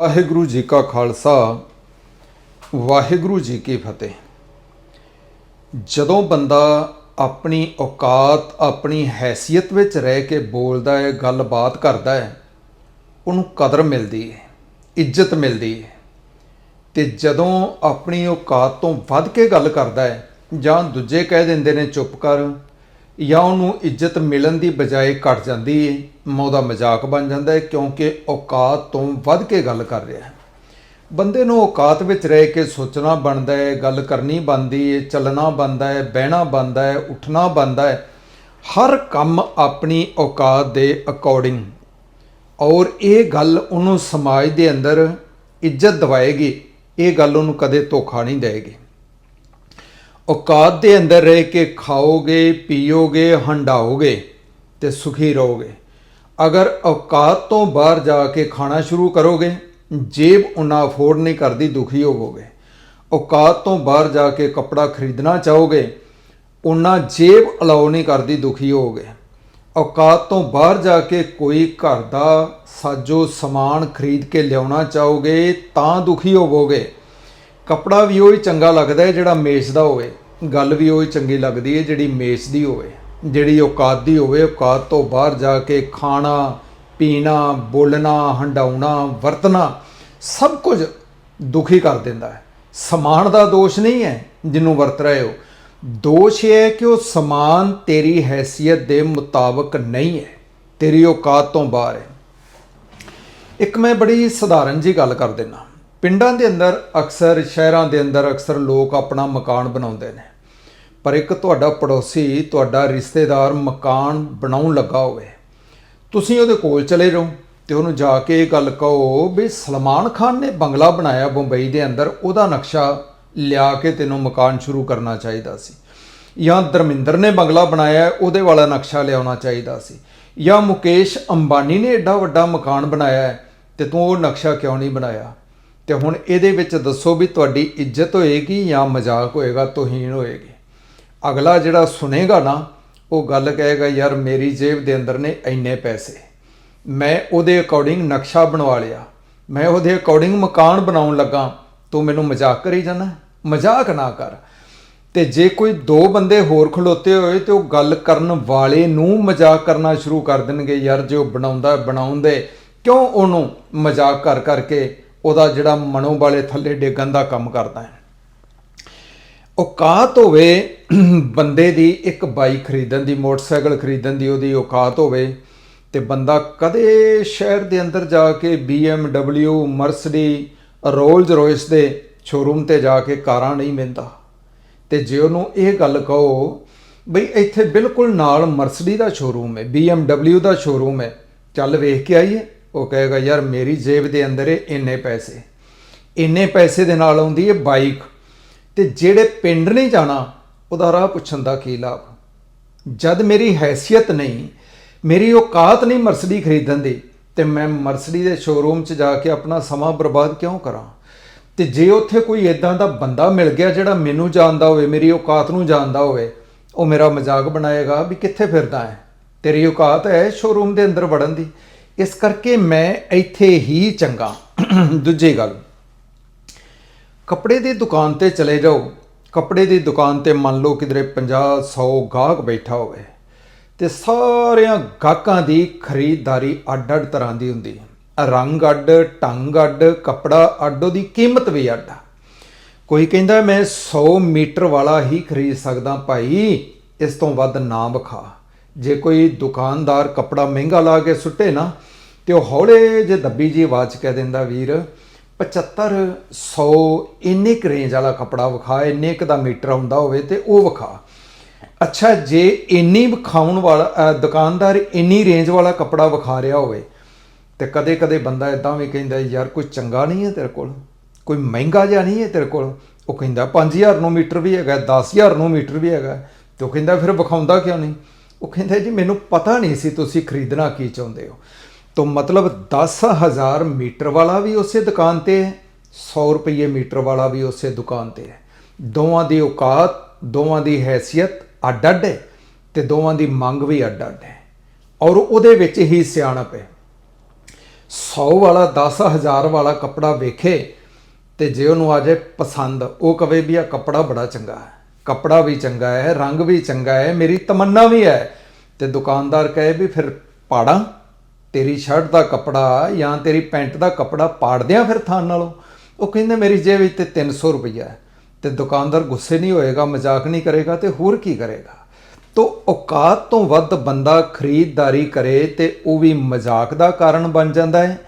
ਵਾਹਿਗੁਰੂ ਜੀ ਕਾ ਖਾਲਸਾ, ਵਾਹਿਗੁਰੂ ਜੀ ਕੀ ਫਤਿਹ। ਜਦੋਂ ਬੰਦਾ ਆਪਣੀ ਔਕਾਤ, ਆਪਣੀ ਹੈਸੀਅਤ ਵਿੱਚ ਰਹਿ ਕੇ ਬੋਲਦਾ ਹੈ, ਗੱਲਬਾਤ ਕਰਦਾ ਹੈ, ਉਹਨੂੰ ਕਦਰ ਮਿਲਦੀ ਹੈ, ਇੱਜ਼ਤ ਮਿਲਦੀ ਹੈ। ਤੇ ਜਦੋਂ ਆਪਣੀ ਔਕਾਤ ਤੋਂ ਵੱਧ ਕੇ ਗੱਲ ਕਰਦਾ ਹੈ ਜਾਂ ਦੂਜੇ ਕਹਿ ਦਿੰਦੇ ਨੇ, ਚੁੱਪ ਕਰ ਜਾਂ ਉਹਨੂੰ ਇੱਜ਼ਤ ਮਿਲਣ ਦੀ ਬਜਾਏ ਘਟ ਜਾਂਦੀ ਹੈ ਮੈਂ ਉਹਦਾ ਮਜ਼ਾਕ ਬਣ ਜਾਂਦਾ ਹੈ, ਕਿਉਂਕਿ ਔਕਾਤ ਤੋਂ ਵੱਧ ਕੇ ਗੱਲ ਕਰ ਰਿਹਾ ਹੈ। ਬੰਦੇ ਨੂੰ ਔਕਾਤ ਵਿੱਚ ਰਹਿ ਕੇ ਸੋਚਣਾ ਬਣਦਾ ਹੈ, ਗੱਲ ਕਰਨੀ ਬਣਦੀ ਹੈ, ਚੱਲਣਾ ਬਣਦਾ ਹੈ, ਬਹਿਣਾ ਬਣਦਾ ਹੈ, ਉੱਠਣਾ ਬਣਦਾ ਹੈ। ਹਰ ਕੰਮ ਆਪਣੀ ਔਕਾਤ ਦੇ ਅਕੋਰਡਿੰਗ ਔਰ ਇਹ ਗੱਲ ਉਹਨੂੰ ਸਮਾਜ ਦੇ ਅੰਦਰ ਇੱਜ਼ਤ ਦਿਵਾਏਗੀ, ਇਹ ਗੱਲ ਉਹਨੂੰ ਕਦੇ ਧੋਖਾ ਨਹੀਂ ਦੇਵੇਗੀ ਔਕਾਤ ਦੇ ਅੰਦਰ ਰਹਿ ਕੇ ਖਾਓਗੇ, ਪੀਓਗੇ, ਹੰਡਾਓਗੇ ਤੇ ਸੁਖੀ ਰਹੋਗੇ। ਅਗਰ ਔਕਾਤ ਤੋਂ ਬਾਹਰ ਜਾ ਕੇ ਖਾਣਾ ਸ਼ੁਰੂ ਕਰੋਗੇ, ਜੇਬ ਉਹਨਾਂ ਅਫੋਰਡ ਨਹੀਂ ਕਰਦੀ, ਦੁਖੀ ਹੋਵੋਗੇ ਔਕਾਤ ਤੋਂ ਬਾਹਰ ਜਾ ਕੇ ਕੱਪੜਾ ਖਰੀਦਣਾ ਚਾਹੋਗੇ ਉਨਾ ਜੇਬ ਅਲਾਉ ਨਹੀਂ ਕਰਦੀ, ਦੁਖੀ ਹੋਵੋਗੇ ਔਕਾਤ ਤੋਂ ਬਾਹਰ ਜਾ ਕੇ ਕੋਈ ਘਰ ਦਾ ਸਾਜੋ ਸਮਾਨ ਖਰੀਦ ਕੇ ਲਿਆਉਣਾ ਚਾਹੋਗੇ, ਤਾਂ ਦੁਖੀ ਹੋਵੋਗੇ ਕੱਪੜਾ ਵੀ ਉਹੀ ਚੰਗਾ ਲੱਗਦਾ ਹੈ ਜਿਹੜਾ ਮੇਸ਼ ਦਾ ਹੋਵੇ, ਗੱਲ ਵੀ ਉਹੀ ਚੰਗੀ ਲੱਗਦੀ ਹੈ ਜਿਹੜੀ ਮੇਸ਼ ਦੀ ਹੋਵੇ, ਜਿਹੜੀ ਔਕਾਤ ਦੀ ਹੋਵੇ, ਔਕਾਤ ਤੋਂ ਬਾਹਰ ਜਾ ਕੇ ਖਾਣਾ, ਪੀਣਾ, ਬੋਲਣਾ, ਹੰਡਾਉਣਾ, ਵਰਤਣਾ, ਸਭ ਕੁਝ ਦੁਖੀ ਕਰ ਦਿੰਦਾ ਹੈ। ਸਮਾਨ ਦਾ ਦੋਸ਼ ਨਹੀਂ ਹੈ ਜਿਹਨੂੰ ਵਰਤ ਰਹੇ ਹੋ। ਦੋਸ਼ ਇਹ ਹੈ ਕਿ ਉਹ ਸਮਾਨ ਤੇਰੀ ਹੈਸੀਅਤ ਦੇ ਮੁਤਾਬਕ ਨਹੀਂ ਹੈ, ਤੇਰੀ ਔਕਾਤ ਤੋਂ ਬਾਹਰ ਹੈ। ਇੱਕ ਮੈਂ ਬੜੀ ਸਧਾਰਨ ਜੀ ਗੱਲ ਕਰ ਦਿੰਦਾ। ਪਿੰਡਾਂ ਦੇ ਅੰਦਰ ਅਕਸਰ, ਸ਼ਹਿਰਾਂ ਦੇ ਅੰਦਰ ਅਕਸਰ ਲੋਕ ਆਪਣਾ ਮਕਾਨ ਬਣਾਉਂਦੇ ਨੇ। ਪਰ ਇੱਕ ਤੁਹਾਡਾ ਪੜੋਸੀ ਤੁਹਾਡਾ ਰਿਸ਼ਤੇਦਾਰ ਮਕਾਨ ਬਣਾਉਣ ਲੱਗਾ ਹੋਵੇ। ਤੁਸੀਂ ਉਹਦੇ ਕੋਲ ਚਲੇ ਜਾਓ ਤੇ ਉਹਨੂੰ ਜਾ ਕੇ ਇਹ ਗੱਲ ਕਹੋ ਵੀ ਸਲਮਾਨ ਖਾਨ ਨੇ ਬੰਗਲਾ ਬਣਾਇਆ ਬੰਬਈ ਦੇ ਅੰਦਰ, ਉਹਦਾ ਨਕਸ਼ਾ ਲਿਆ ਕੇ ਤੈਨੂੰ ਮਕਾਨ ਸ਼ੁਰੂ ਕਰਨਾ ਚਾਹੀਦਾ ਸੀ। ਜਾਂ ਧਰਮਿੰਦਰ ਨੇ ਬੰਗਲਾ ਬਣਾਇਆ, ਉਹਦੇ ਵਾਲਾ ਨਕਸ਼ਾ ਲਿਆਉਣਾ ਚਾਹੀਦਾ ਸੀ। ਜਾਂ ਮੁਕੇਸ਼ ਅੰਬਾਨੀ ਨੇ ਐਡਾ ਵੱਡਾ ਮਕਾਨ ਬਣਾਇਆ ਹੈ ਤੇ ਤੂੰ ਉਹ ਨਕਸ਼ਾ ਕਿਉਂ ਨਹੀਂ ਬਣਾਇਆ? ਤੇ ਹੁਣ ਇਹਦੇ ਵਿੱਚ ਦੱਸੋ ਵੀ ਤੁਹਾਡੀ ਇੱਜ਼ਤ ਹੋਏਗੀ ਜਾਂ ਮਜ਼ਾਕ ਹੋਏਗਾ, ਤੋਹੀਨ ਹੋਏਗੀ। ਅਗਲਾ ਜਿਹੜਾ ਸੁਨੇਗਾ ਨਾ, ਉਹ ਗੱਲ ਕਹੇਗਾ, ਯਾਰ, ਮੇਰੀ ਜੇਬ ਦੇ ਅੰਦਰ ਨੇ ਇੰਨੇ ਪੈਸੇ। ਮੈਂ ਉਹਦੇ ਅਕੋਰਡਿੰਗ ਨਕਸ਼ਾ ਬਣਵਾ ਲਿਆ। ਮੈਂ ਉਹਦੇ ਅਕੋਰਡਿੰਗ ਮਕਾਨ ਬਣਾਉਣ ਲੱਗਾ। ਤੂੰ ਮੈਨੂੰ ਮਜ਼ਾਕ ਕਰੀ ਜਾਂਦਾ ਮਜ਼ਾਕ ਨਾ ਕਰ। ਤੇ ਜੇ ਕੋਈ ਦੋ ਬੰਦੇ ਹੋਰ ਖਲੋਤੇ ਹੋਏ, ਤੇ ਉਹ ਗੱਲ ਕਰਨ ਵਾਲੇ ਨੂੰ ਮਜ਼ਾਕ ਕਰਨਾ ਸ਼ੁਰੂ ਕਰ ਦੇਣਗੇ, ਯਾਰ, ਜੇ ਉਹ ਬਣਾਉਂਦਾ, ਬਣਾਉਂਦੇ, ਕਿਉਂ ਉਹਨੂੰ ਮਜ਼ਾਕ ਕਰ ਕਰਕੇ ਉਹਦਾ ਜਿਹੜਾ ਮਨੋਂ ਵਾਲੇ ਥੱਲੇ ਡੇਗਣ ਦਾ ਕੰਮ ਕਰਦਾ ਹੈ। ਔਕਾਤ ਹੋਵੇ, ਬੰਦੇ ਦੀ ਇੱਕ ਬਾਈਕ ਖਰੀਦਣ ਦੀ, ਮੋਟਰਸਾਈਕਲ ਖਰੀਦਣ ਦੀ ਉਹਦੀ ਔਕਾਤ ਹੋਵੇ ਤੇ ਬੰਦਾ ਕਦੇ ਸ਼ਹਿਰ ਦੇ ਅੰਦਰ ਜਾ ਕੇ BMW ਮਰਸਡੀ ਰੋਲਜ਼ ਰੋਇਸ ਦੇ ਸ਼ੋਰੂਮ ਤੇ ਜਾ ਕੇ ਕਾਰਾਂ ਨਹੀਂ ਮਿਲਦਾ। ਤੇ ਜੇ ਉਹਨੂੰ ਇਹ ਗੱਲ ਕਹੋ ਬਈ ਇੱਥੇ ਬਿਲਕੁਲ ਨਾਲ ਮਰਸਡੀ ਦਾ ਸ਼ੋਰੂਮ ਹੈ BMW ਦਾ ਸ਼ੋਰੂਮ ਹੈ, ਚੱਲ ਵੇਖ ਕੇ ਆਈਏ। ਉਹ ਕਹੇਗਾ, ਯਾਰ ਮੇਰੀ ਜੇਬ ਦੇ ਅੰਦਰ ਇੰਨੇ ਪੈਸੇ। ਇੰਨੇ ਪੈਸੇ ਦੇ ਨਾਲ ਆਉਂਦੀ ਹੈ ਬਾਈਕ। ਤੇ ਜਿਹੜੇ ਪਿੰਡ ਨਹੀਂ ਜਾਣਾ, ਉਹਦਾ ਰਾਹ ਪੁੱਛਣ ਦਾ ਕੀ ਲਾਭ? ਜਦ ਮੇਰੀ ਹੈਸੀਅਤ ਨਹੀਂ, ਮੇਰੀ ਔਕਾਤ ਨਹੀਂ ਮਰਸਡੀ ਖਰੀਦਣ ਦੀ, ਤੇ ਮੈਂ ਮਰਸਡੀ ਦੇ ਸ਼ੋਰੂਮ 'ਚ ਜਾ ਕੇ ਆਪਣਾ ਸਮਾਂ ਬਰਬਾਦ ਕਿਉਂ ਕਰਾਂ? ਤੇ ਜੇ ਉੱਥੇ ਕੋਈ ਇਦਾਂ ਦਾ ਬੰਦਾ ਮਿਲ ਗਿਆ ਜਿਹੜਾ ਮੈਨੂੰ ਜਾਣਦਾ ਹੋਵੇ, ਮੇਰੀ ਔਕਾਤ ਨੂੰ ਜਾਣਦਾ ਹੋਵੇ, ਉਹ ਮੇਰਾ ਮਜ਼ਾਕ ਬਣਾਏਗਾ ਵੀ ਕਿੱਥੇ ਫਿਰਦਾ ਹੈ? ਤੇਰੀ ਔਕਾਤ ਹੈ ਸ਼ੋਰੂਮ ਦੇ ਅੰਦਰ ਵੜਨ ਦੀ। ਇਸ ਕਰਕੇ ਮੈਂ ਇੱਥੇ ਹੀ ਚੰਗਾ। ਦੂਜੀ ਗੱਲ, ਕੱਪੜੇ ਦੀ ਦੁਕਾਨ ਤੇ ਚਲੇ ਜਾਓ। ਕੱਪੜੇ ਦੀ ਦੁਕਾਨ ਤੇ ਮੰਨ ਲਓ ਕਿਧਰੇ 50 100 ਗਾਹਕ ਬੈਠਾ ਹੋਵੇ, ਤੇ ਸਾਰਿਆਂ ਗਾਹਕਾਂ ਦੀ ਖਰੀਦਦਾਰੀ ਅੱਡ-ਅੱਡ ਤਰ੍ਹਾਂ ਦੀ ਹੁੰਦੀ ਹੈ। ਰੰਗ ਅੱਡ, ਢੰਗ ਅੱਡ, ਕੱਪੜਾ ਅੱਡ, ਉਹਦੀ ਕੀਮਤ ਵੀ ਅੱਡ ਕੋਈ ਕਹਿੰਦਾ, ਮੈਂ 100 ਮੀਟਰ ਵਾਲਾ ਹੀ ਖਰੀਦ ਸਕਦਾ ਭਾਈ, ਇਸ ਤੋਂ ਵੱਧ ਨਾ ਵਿਖਾ। ਜੇ ਕੋਈ ਦੁਕਾਨਦਾਰ ਕੱਪੜਾ ਮਹਿੰਗਾ ਲਾ ਕੇ ਸੁੱਟੇ ਨਾ ਤੇ ਉਹ ਹੌਲੇ ਜੇ ਦੱਬੀ ਜੀ ਆਵਾਜ਼ 'ਚ ਕਹਿ ਦਿੰਦਾ, ਵੀਰ 75 100 ਇੰਨੇ ਕੁ ਰੇਂਜ ਵਾਲਾ ਕੱਪੜਾ ਵਿਖਾ, ਇੰਨੇ ਕੁ ਦਾ ਮੀਟਰ ਹੁੰਦਾ ਹੋਵੇ ਤੇ ਉਹ ਵਿਖਾ। ਅੱਛਾ, ਜੇ ਇੰਨੀ ਵਿਖਾਉਣ ਵਾਲਾ ਦੁਕਾਨਦਾਰ ਇੰਨੀ ਰੇਂਜ ਵਾਲਾ ਕੱਪੜਾ ਵਿਖਾ ਰਿਹਾ ਹੋਵੇ, ਤੇ ਕਦੇ-ਕਦੇ ਬੰਦਾ ਇਦਾਂ ਵੀ ਕਹਿੰਦਾ, ਯਾਰ, ਕੋਈ ਚੰਗਾ ਨਹੀਂ ਹੈ ਤੇਰੇ ਕੋਲ, ਕੋਈ ਮਹਿੰਗਾ ਜਿਹਾ ਨਹੀਂ ਹੈ ਤੇਰੇ ਕੋਲ। ਉਹ ਕਹਿੰਦਾ 5000 ਨੂੰ ਮੀਟਰ ਵੀ ਹੈਗਾ 10000 ਨੂੰ ਮੀਟਰ ਵੀ ਹੈਗਾ। ਤੇ ਉਹ ਕਹਿੰਦਾ, ਫਿਰ ਵਿਖਾਉਂਦਾ ਕਿਉਂ ਨਹੀਂ? ਉਹ ਕਹਿੰਦਾ, ਜੀ, ਮੈਨੂੰ ਪਤਾ ਨਹੀਂ ਸੀ ਤੁਸੀਂ ਖਰੀਦਣਾ ਕੀ ਚਾਹੁੰਦੇ ਹੋ। ਤਾਂ ਮਤਲਬ 10000 ਮੀਟਰ ਵਾਲਾ ਵੀ ਉਸੇ ਦੁਕਾਨ ਤੇ ਹੈ 100 ਰੁਪਏ ਮੀਟਰ ਵਾਲਾ ਵੀ ਉਸੇ ਦੁਕਾਨ ਤੇ ਹੈ। ਦੋਵਾਂ ਦੀ ਔਕਾਤ, ਦੋਵਾਂ ਦੀ ਹੈਸੀਅਤ ਅੱਡ-ਅੱਡ ਹੈ ਤੇ ਦੋਵਾਂ ਦੀ ਮੰਗ ਵੀ ਅੱਡ-ਅੱਡ ਹੈ। ਔਰ ਉਹਦੇ ਵਿੱਚ ਹੀ ਸਿਆਣਪ ਹੈ। 100 ਵਾਲਾ 10000 ਵਾਲਾ ਕੱਪੜਾ ਵੇਖੇ ਤੇ ਜੇ ਉਹਨੂੰ ਆ ਜਾਏ ਪਸੰਦ, ਉਹ ਕਵੇ ਵੀ ਆ ਕੱਪੜਾ ਬੜਾ ਚੰਗਾ ਹੈ, ਕੱਪੜਾ ਵੀ ਚੰਗਾ ਹੈ, ਰੰਗ ਵੀ ਚੰਗਾ ਹੈ, ਮੇਰੀ ਤਮੰਨਾ ਵੀ ਹੈ। ਤੇ ਦੁਕਾਨਦਾਰ ਕਹੇ ਵੀ ਫਿਰ ਪਾੜਾਂ। ਤੇਰੀ ਸ਼ਰਟ ਦਾ ਕੱਪੜਾ ਜਾਂ ਤੇਰੀ ਪੈਂਟ ਦਾ ਕੱਪੜਾ ਪਾੜ ਦਿਆਂ ਫਿਰ ਥਾਨ ਨਾਲੋਂ? ਉਹ ਕਹਿੰਦੇ ਮੇਰੀ ਜੇਬ ਵਿੱਚ ਤੇ 300 ਰੁਪਈਆ ਹੈ ਤੇ ਦੁਕਾਨਦਾਰ ਗੁੱਸੇ ਨਹੀਂ ਹੋਏਗਾ, ਮਜ਼ਾਕ ਨਹੀਂ ਕਰੇਗਾ ਤੇ ਹੋਰ ਕੀ ਕਰੇਗਾ? ਤੋ ਔਕਾਤ ਤੋਂ ਵੱਧ ਬੰਦਾ ਖਰੀਦਦਾਰੀ ਕਰੇ ਤੇ ਉਹ ਵੀ ਮਜ਼ਾਕ ਦਾ ਕਾਰਨ ਬਣ ਜਾਂਦਾ ਹੈ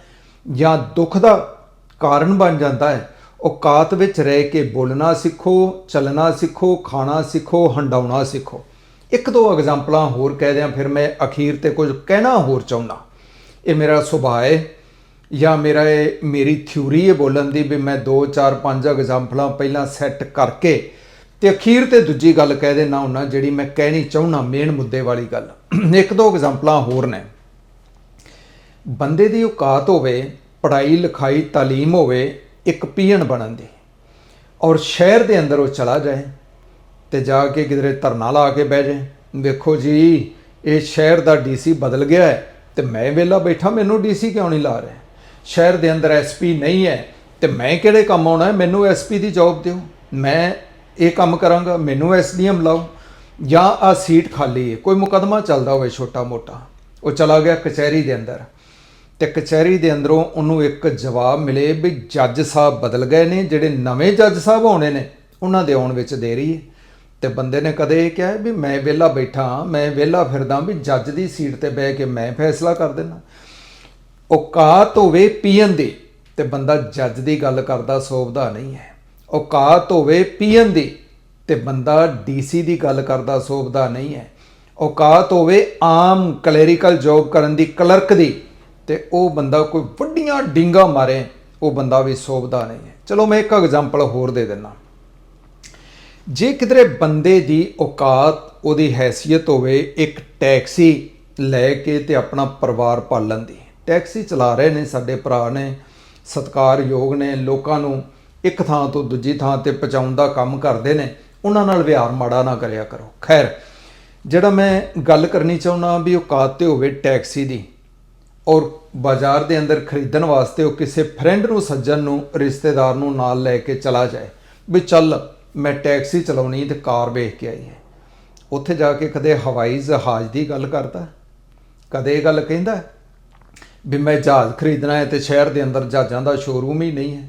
ਜਾਂ ਦੁੱਖ ਦਾ ਕਾਰਨ ਬਣ ਜਾਂਦਾ ਹੈ? ਔਕਾਤ ਵਿੱਚ ਰਹਿ ਕੇ ਬੋਲਣਾ ਸਿੱਖੋ, ਚੱਲਣਾ ਸਿੱਖੋ, ਖਾਣਾ ਸਿੱਖੋ, ਹੰਡਾਉਣਾ ਸਿੱਖੋ। ਇੱਕ ਦੋ ਐਗਜ਼ਾਮਪਲਾਂ ਹੋਰ ਕਹਿ ਦਿਆਂ, ਫਿਰ ਮੈਂ ਅਖੀਰ ਤੇ ਕੁਝ ਕਹਿਣਾ ਹੋਰ ਚਾਹੁੰਦਾ। ਇਹ ਮੇਰਾ ਸੁਭਾਅ ਹੈ ਜਾਂ ਮੇਰਾ ਇਹ ਮੇਰੀ ਥਿਊਰੀ ਹੈ ਬੋਲਣ ਦੀ ਵੀ ਮੈਂ 2 4 5 ਐਗਜ਼ਾਮਪਲਾਂ ਪਹਿਲਾਂ ਸੈੱਟ ਕਰਕੇ ਤੇ ਅਖੀਰ ਤੇ ਦੂਜੀ ਗੱਲ ਕਹਿ ਦੇਣਾ ਹੁੰਨਾ ਜਿਹੜੀ ਮੈਂ ਕਹਿਣੀ ਚਾਹੁੰਨਾ ਮੇਨ ਮੁੱਦੇ ਵਾਲੀ ਗੱਲ। ਇੱਕ ਦੋ ਐਗਜ਼ਾਮਪਲਾਂ ਹੋਰ ਨੇ। ਬੰਦੇ ਦੀ ਔਕਾਤ ਹੋਵੇ, ਪੜ੍ਹਾਈ, ਲਿਖਾਈ, ਤਾਲੀਮ ਹੋਵੇ, ਇੱਕ ਪੀਣ ਬਣਨ ਦੀ ਔਰ ਸ਼ਹਿਰ ਦੇ ਅੰਦਰ ਉਹ ਚਲਾ ਜਾਏ ਤੇ ਜਾ ਕੇ ਕਿਧਰੇ ਧਰਨਾ ਲਾ ਕੇ ਬਹਿ ਜਾਏ। ਵੇਖੋ ਜੀ, ਇਹ ਸ਼ਹਿਰ ਦਾ ਡੀਸੀ ਬਦਲ ਗਿਆ ਹੈ। ਤੇ ਮੈਂ ਵਿਹਲਾ ਬੈਠਾ, ਮੈਨੂੰ ਡੀਸੀ ਕਿਉਂ ਨਹੀਂ ਲਾ ਰਿਹਾ? ਸ਼ਹਿਰ ਦੇ ਅੰਦਰ ਐਸਪੀ ਨਹੀਂ ਹੈ, ਤੇ ਮੈਂ ਕਿਹੜੇ ਕੰਮ ਆਉਣਾ ਹੈ? ਮੈਨੂੰ ਐਸਪੀ ਦੀ ਜੌਬ ਦਿਓ। ਮੈਂ ਇਹ ਕੰਮ ਕਰਾਂਗਾ, ਮੈਨੂੰ ਐਸਡੀਐਮ ਲਾਓ। ਜਾਂ ਆ ਸੀਟ ਖਾਲੀ ਹੈ, ਕੋਈ ਮੁਕਦਮਾ ਚੱਲਦਾ ਹੋਵੇ ਛੋਟਾ ਮੋਟਾ ਉਹ ਚਲਾ ਗਿਆ ਕਚਹਿਰੀ ਦੇ ਅੰਦਰ। ਤੇ ਕਚਹਿਰੀ ਦੇ ਅੰਦਰੋਂ ਉਹਨੂੰ ਇੱਕ ਜਵਾਬ ਮਿਲੇ ਵੀ ਜੱਜ ਸਾਹਿਬ ਬਦਲ ਗਏ ਨੇ, ਜਿਹੜੇ ਨਵੇਂ ਜੱਜ ਸਾਹਿਬ ਆਉਣੇ ਨੇ, ਉਹਨਾਂ ਦੇ ਆਉਣ ਵਿੱਚ ਦੇਰੀ ਹੈ। ਤੇ ਬੰਦੇ ਨੇ ਕਦੇ ਇਹ ਕਿਹਾ ਵੀ ਮੈਂ ਵਿਹਲਾ ਬੈਠਾ ਮੈਂ ਵਿਹਲਾ ਫਿਰਦਾ ਵੀ ਜੱਜ ਦੀ ਸੀਟ ਤੇ ਬਹਿ ਕੇ ਮੈਂ ਫੈਸਲਾ ਕਰ ਦੇਣਾ ਔਕਾਤ ਹੋਵੇ ਪੀਣ ਦੀ, ਤੇ ਬੰਦਾ ਜੱਜ ਦੀ ਗੱਲ ਕਰਦਾ, ਸੋਭਦਾ ਨਹੀਂ ਹੈ। ਔਕਾਤ ਹੋਵੇ ਪੀਣ ਦੀ, ਤੇ ਬੰਦਾ ਡੀਸੀ ਦੀ ਗੱਲ ਕਰਦਾ, ਸੋਭਦਾ ਨਹੀਂ ਹੈ। ਔਕਾਤ ਹੋਵੇ ਆਮ ਕਲੈਰੀਕਲ ਜੌਬ ਕਰਨ ਦੀ, ਕਲਰਕ ਦੀ, ਤੇ ਉਹ ਬੰਦਾ ਕੋਈ ਵੱਡੀਆਂ ਡਿੰਗਾ ਮਾਰੇ, ਉਹ ਬੰਦਾ ਵੀ ਸੋਭਦਾ ਨਹੀਂ ਹੈ। ਚਲੋ ਮੈਂ ਇੱਕ ਐਗਜ਼ਾਮਪਲ ਹੋਰ ਦੇ ਦਿੰਦਾ। ਜੇ ਕਿਧਰੇ ਬੰਦੇ ਦੀ ਔਕਾਤ, ਉਹਦੀ ਹੈਸੀਅਤ ਹੋਵੇ, ਇੱਕ ਟੈਕਸੀ ਲੈ ਕੇ ਤੇ ਆਪਣਾ ਪਰਿਵਾਰ ਪਾਲਣ ਦੀ ਟੈਕਸੀ ਚਲਾ ਰਹੇ ਨੇ ਸਾਡੇ ਭਰਾ ਨੇ, ਸਤਿਕਾਰਯੋਗ ਨੇ, ਲੋਕਾਂ ਨੂੰ ਇੱਕ ਥਾਂ ਤੋਂ ਦੂਜੀ ਥਾਂ ਤੇ ਪਹੁੰਚਾਉਣ ਦਾ ਕੰਮ ਕਰਦੇ ਨੇ, ਉਹਨਾਂ ਨਾਲ ਵਿਹਾਰ ਮਾੜਾ ਨਾ ਕਰਿਆ ਕਰੋ। ਖੈਰ, ਜਿਹੜਾ ਮੈਂ ਗੱਲ ਕਰਨੀ ਚਾਹੁੰਦਾ ਵੀ ਔਕਾਤ ਤੇ ਹੋਵੇ ਟੈਕਸੀ ਦੀ, ਔਰ ਬਾਜ਼ਾਰ ਦੇ ਅੰਦਰ ਖਰੀਦਣ ਵਾਸਤੇ ਉਹ ਕਿਸੇ ਫਰੈਂਡ ਨੂੰ, ਸੱਜਣ ਨੂੰ, ਰਿਸ਼ਤੇਦਾਰ ਨੂੰ ਨਾਲ ਲੈ ਕੇ ਚਲਾ ਜਾਏ, ਵੀ ਚੱਲ ਮੈਂ ਟੈਕਸੀ ਚਲਾਉਣੀ ਤੇ ਕਾਰ ਵੇਖ ਕੇ ਆਈ ਹੈ। ਉੱਥੇ ਜਾ ਕੇ ਕਦੇ ਹਵਾਈ ਜਹਾਜ਼ ਦੀ ਗੱਲ ਕਰਦਾ, ਕਦੇ ਇਹ ਗੱਲ ਕਹਿੰਦਾ ਵੀ ਮੈਂ ਜਹਾਜ਼ ਖਰੀਦਣਾ ਹੈ ਤੇ ਸ਼ਹਿਰ ਦੇ ਅੰਦਰ ਜਹਾਜ਼ਾਂ ਦਾ ਸ਼ੋਰੂਮ ਹੀ ਨਹੀਂ ਹੈ।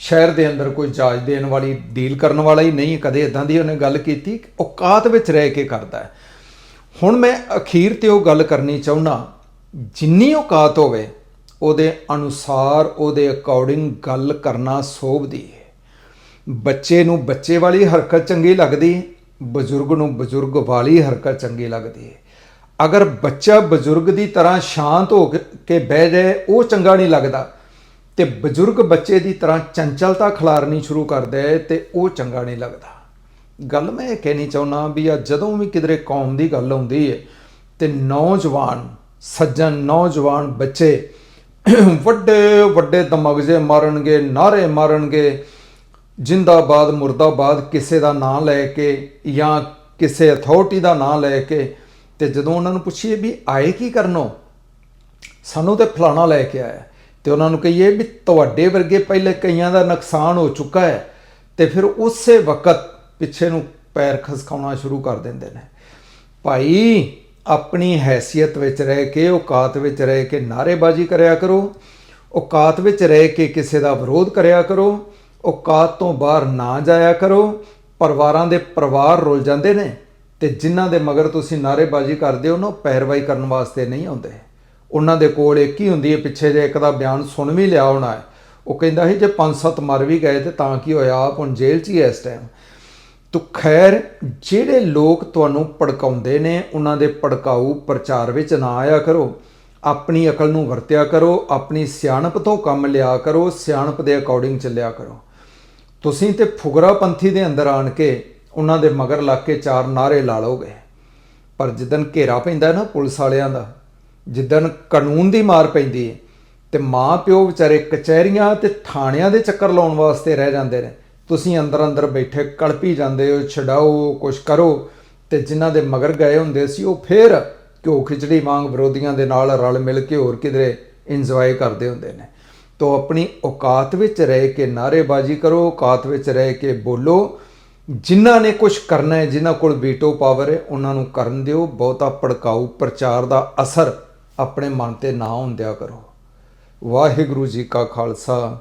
ਸ਼ਹਿਰ ਦੇ ਅੰਦਰ ਕੋਈ ਜਹਾਜ਼ ਦੇਣ ਵਾਲੀ ਡੀਲ ਕਰਨ ਵਾਲਾ ਹੀ ਨਹੀਂ, ਕਦੇ ਇਦਾਂ ਦੀ ਉਹਨੇ ਗੱਲ ਕੀਤੀ, ਔਕਾਤ ਵਿੱਚ ਰਹਿ ਕੇ ਕਰਦਾ ਹੁਣ ਮੈਂ ਅਖੀਰ ਤੇ ਉਹ ਗੱਲ ਕਰਨੀ ਚਾਹੁੰਦਾ, ਜਿੰਨੀ ਔਕਾਤ ਹੋਵੇ, ਉਹਦੇ ਅਨੁਸਾਰ ਉਹਦੇ ਅਕੋਰਡਿੰਗ ਗੱਲ ਕਰਨਾ ਸੋਭਦੀ ਹੈ। ਬੱਚੇ ਨੂੰ ਬੱਚੇ ਵਾਲੀ ਹਰਕਤ ਚੰਗੀ ਲੱਗਦੀ ਹੈ ਬਜ਼ੁਰਗ ਨੂੰ ਬਜ਼ੁਰਗ ਵਾਲੀ ਹਰਕਤ ਚੰਗੀ ਲੱਗਦੀ। ਹੈ ਅਗਰ ਬੱਚਾ ਬਜ਼ੁਰਗ ਦੀ ਤਰ੍ਹਾਂ ਸ਼ਾਂਤ ਹੋ ਕੇ ਬਹਿ ਜਾਏ, ਉਹ ਚੰਗਾ ਨਹੀਂ ਲੱਗਦਾ। ਤੇ ਬਜ਼ੁਰਗ ਬੱਚੇ ਦੀ ਤਰ੍ਹਾਂ ਚੰਚਲਤਾ ਖਿਲਾਰਨੀ ਸ਼ੁਰੂ ਕਰ ਦੇ ਤੇ ਉਹ ਚੰਗਾ ਨਹੀਂ ਲੱਗਦਾ। ਗੱਲ ਮੈਂ ਇਹ ਕਹਿਣੀ ਚਾਹੁੰਦਾ ਵੀ ਆ ਜਦੋਂ ਵੀ ਕਿਧਰੇ ਕੌਮ ਦੀ ਗੱਲ ਆਉਂਦੀ ਹੈ ਤੇ ਨੌਜਵਾਨ, ਸੱਜਣ ਨੌਜਵਾਨ ਬੱਚੇ ਵੱਡੇ ਵੱਡੇ ਦਮਗਜ਼ੇ ਮਾਰਨਗੇ ਨਾਰੇ ਮਾਰਨਗੇ ਜਿੰਦਾਬਾਦ, ਮੁਰਦਾਬਾਦ ਕਿਸੇ ਦਾ ਨਾਂ ਲੈ ਕੇ ਜਾਂ ਕਿਸੇ ਅਥਾਰਟੀ ਦਾ ਨਾਂ ਲੈ ਕੇ ਤੇ ਜਦੋਂ ਉਹਨਾਂ ਨੂੰ ਪੁੱਛੀਏ ਵੀ ਆਏ ਕੀ ਕਰਨੋਂ ਸਾਨੂੰ ਤੇ ਫਲਾਣਾ ਲੈ ਕੇ ਆਇਆ। ਤੇ ਉਹਨਾਂ ਨੂੰ ਕਹੀਏ ਵੀ ਤੁਹਾਡੇ ਵਰਗੇ ਪਹਿਲੇ ਕਈਆਂ ਦਾ ਨੁਕਸਾਨ ਹੋ ਚੁੱਕਾ ਹੈ, ਤੇ ਫਿਰ ਉਸੇ ਵਕਤ ਪਿੱਛੇ ਨੂੰ ਪੈਰ ਖਸਕਾਉਣਾ ਸ਼ੁਰੂ ਕਰ ਦਿੰਦੇ ਨੇ। ਭਾਈ, ਆਪਣੀ ਹੈਸੀਅਤ ਵਿੱਚ ਰਹਿ ਕੇ, ਔਕਾਤ ਵਿੱਚ ਰਹਿ ਕੇ ਨਾਰੇਬਾਜ਼ੀ ਕਰਿਆ ਕਰੋ, ਔਕਾਤ ਵਿੱਚ ਰਹਿ ਕੇ ਕਿਸੇ ਦਾ ਵਿਰੋਧ ਕਰਿਆ ਕਰੋ ਔਕਾਤ ਤੋਂ ਬਾਹਰ ਨਾ ਜਾਇਆ ਕਰੋ। ਪਰਿਵਾਰਾਂ ਦੇ ਪਰਿਵਾਰ ਰੁੱਲ ਜਾਂਦੇ ਨੇ ਤੇ ਜਿਨ੍ਹਾਂ ਦੇ ਮਗਰ ਤੁਸੀਂ ਨਾਰੇਬਾਜ਼ੀ ਕਰਦੇ ਹੋ ਨਾ ਪੈਰਵਾਈ ਕਰਨ ਵਾਸਤੇ ਨਹੀਂ ਆਉਂਦੇ। ਉਹਨਾਂ ਦੇ ਕੋਲ ਇੱਕ ਹੀ ਹੁੰਦੀ ਹੈ, ਪਿੱਛੇ ਜੇ ਇੱਕ ਦਾ ਬਿਆਨ ਸੁਣ ਵੀ ਲਿਆ ਹੋਣਾ ਹੈ। ਉਹ ਕਹਿੰਦਾ ਸੀ, ਜੇ ਪੰਜ ਸੱਤ ਮਰ ਵੀ ਗਏ ਤੇ ਤਾਂ ਕੀ ਹੋਇਆ, ਆਪ ਹੁਣ ਜੇਲ੍ਹ 'ਚ ਹੀ ਹੈ ਇਸ ਟਾਈਮ ਤੋ ਖੈਰ, ਜਿਹੜੇ ਲੋਕ ਤੁਹਾਨੂੰ ਭੜਕਾਉਂਦੇ ਨੇ, ਉਹਨਾਂ ਦੇ ਭੜਕਾਊ ਪ੍ਰਚਾਰ ਵਿੱਚ ਨਾ ਆਇਆ ਕਰੋ। ਆਪਣੀ ਅਕਲ ਨੂੰ ਵਰਤਿਆ ਕਰੋ, ਆਪਣੀ ਸਿਆਣਪ ਤੋਂ ਕੰਮ ਲਿਆ ਕਰੋ, ਸਿਆਣਪ ਦੇ ਅਕੋਰਡਿੰਗ ਚੱਲਿਆ ਕਰੋ। ਤੁਸੀਂ ਤੇ ਫੁਗਰਾ ਪੰਥੀ ਦੇ ਅੰਦਰ ਆਣ ਕੇ ਉਹਨਾਂ ਦੇ ਮਗਰ ਲੱਗ ਕੇ ਚਾਰ ਨਾਰੇ ਲਾ ਲੋਗੇ ਪਰ ਜਿੱਦਨ ਘੇਰਾ ਪੈਂਦਾ ਨਾ ਪੁਲਿਸ ਵਾਲਿਆਂ ਦਾ ਜਿੱਦਨ ਕਾਨੂੰਨ ਦੀ ਮਾਰ ਪੈਂਦੀ ਹੈ ਤੇ ਮਾਂ ਪਿਓ ਵਿਚਾਰੇ ਕਚਹਿਰੀਆਂ ਤੇ ਥਾਣਿਆਂ ਦੇ ਚੱਕਰ ਲਾਉਣ ਵਾਸਤੇ ਰਹਿ ਜਾਂਦੇ ਨੇ। ਤੁਸੀਂ ਅੰਦਰ ਅੰਦਰ ਬੈਠੇ ਕਲਪੀ ਜਾਂਦੇ ਹੋ, ਛਡਾਓ, ਕੁਛ ਕਰੋ, ਤੇ ਜਿਨ੍ਹਾਂ ਦੇ ਮਗਰ ਗਏ ਹੁੰਦੇ ਸੀ ਉਹ ਫੇਰ ਘਿਓ ਖਿਚੜੀ ਵਾਂਗ ਵਿਰੋਧੀਆਂ ਦੇ ਨਾਲ ਰਲ ਮਿਲ ਕੇ ਹੋਰ ਕਿਧਰੇ ਇੰਜੋਏ ਕਰਦੇ ਹੁੰਦੇ ਨੇ। ਤੋ ਆਪਣੀ ਔਕਾਤ ਵਿੱਚ ਰਹਿ ਕੇ ਨਾਅਰੇਬਾਜ਼ੀ ਕਰੋ, ਔਕਾਤ ਵਿੱਚ ਰਹਿ ਕੇ ਬੋਲੋ। ਜਿਨ੍ਹਾਂ ਨੇ ਕੁਝ ਕਰਨਾ ਹੈ, ਜਿਨ੍ਹਾਂ ਕੋਲ ਵੀਟੋ ਪਾਵਰ ਹੈ, ਉਹਨਾਂ ਨੂੰ ਕਰਨ ਦਿਓ। ਬਹੁਤਾ ਭੜਕਾਊ, ਪ੍ਰਚਾਰ ਦਾ ਅਸਰ ਆਪਣੇ ਮਨ ਤੇ ਨਾ ਹੁੰਦਿਆ ਕਰੋ। ਵਾਹਿਗੁਰੂ ਜੀ ਕਾ ਖਾਲਸਾ।